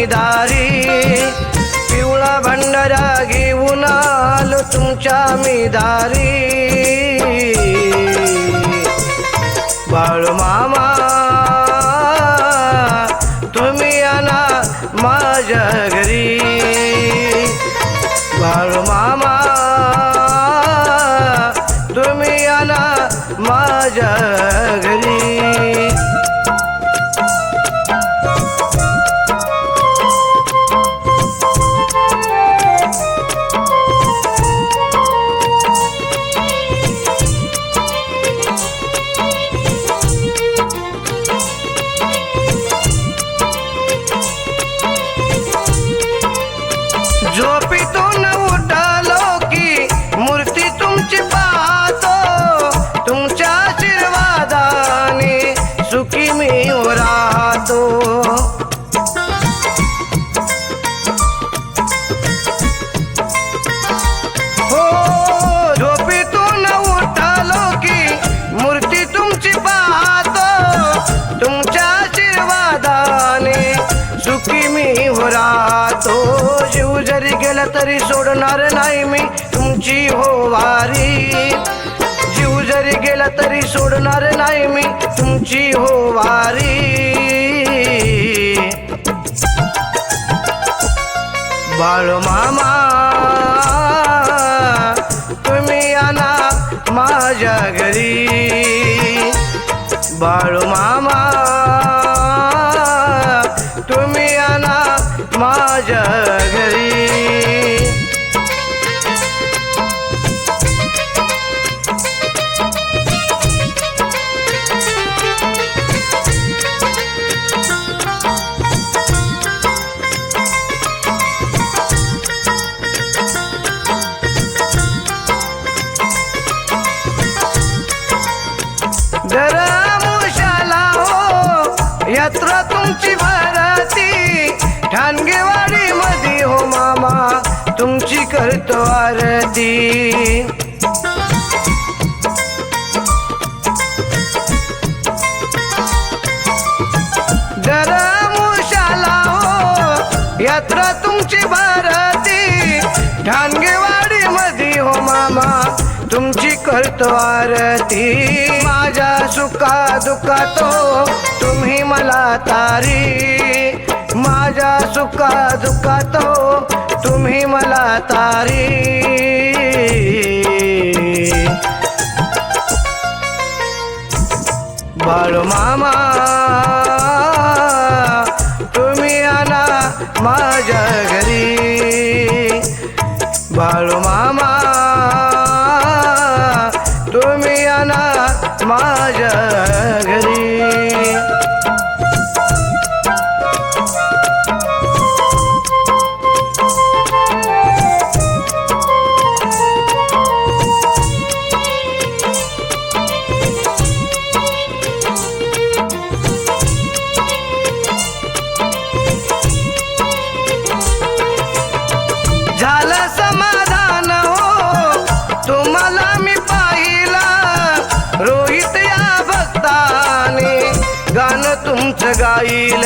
मी दारी. पिवळा भंडारा घेऊन आलो तुमच्या मी दारी. बाळू मामा तुम्ही आना माझ्या घरी. बाळू मामा तुम्ही आना माझ्या घरी. सुखी मी राहतो. हो झोपेतून उठालो की मूर्ती तुमची पाहतो. तुमच्या आशीर्वादाने सुखी मी राहतो. जीव जरी गेला तरी सोडणार नाही मी तुमची हो वारी जीव जरी गेला तरी सोडणार नाही मी तुमची हो वारी बाळू मामा तुम्ही आना माझ्या घरी. बाळू मामा तुम्ही आना माझ्या घरी. मुशाला हो. यात्रा तुमची भरती. ठाणगेवाडी मध्ये हो मामा. तुमची करतो आरती. मुशाला हो. यात्रा तुमची भरती. ठाणगेवाडी मध्ये हो मामा. तुमची करतो आरती. माझ्या सुखा दुखातो तुम्ही मला तारी. माझ्या सुखा दुखातो तुम्ही मला तारी. बाळू मामा तुम्ही आला माझ्या घरी. बाळू मामा माझ्या गाणं तुमचं गाईल.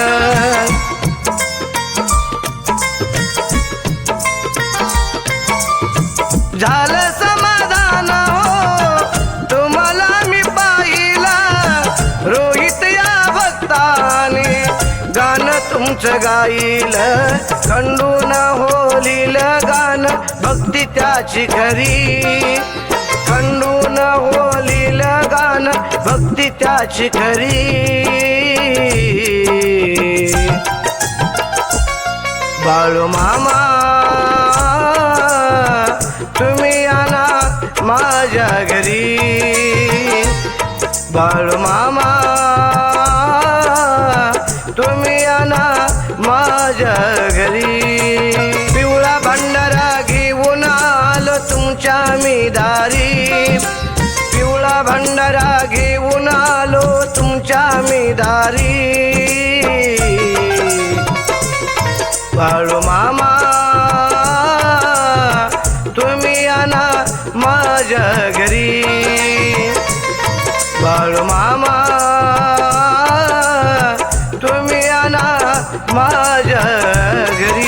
झालं समाधान हो तुम्हाला मी पाहिला. रोहित या भक्ताने गाणं तुमचं गाईल. खंडून होलील गाणं भक्ती त्याची खरी. खंडून होली ज्ञान भक्ती त्याची खरी बाळू मामा तुम्ही आणा माझ्या घरी. बाळू मामा तुम्ही आणा माझ्या दारी. बाळू मामा तुम्ही आणा माझ्या घरी. बाळू मामा तुम्ही आणा माझ्या घरी.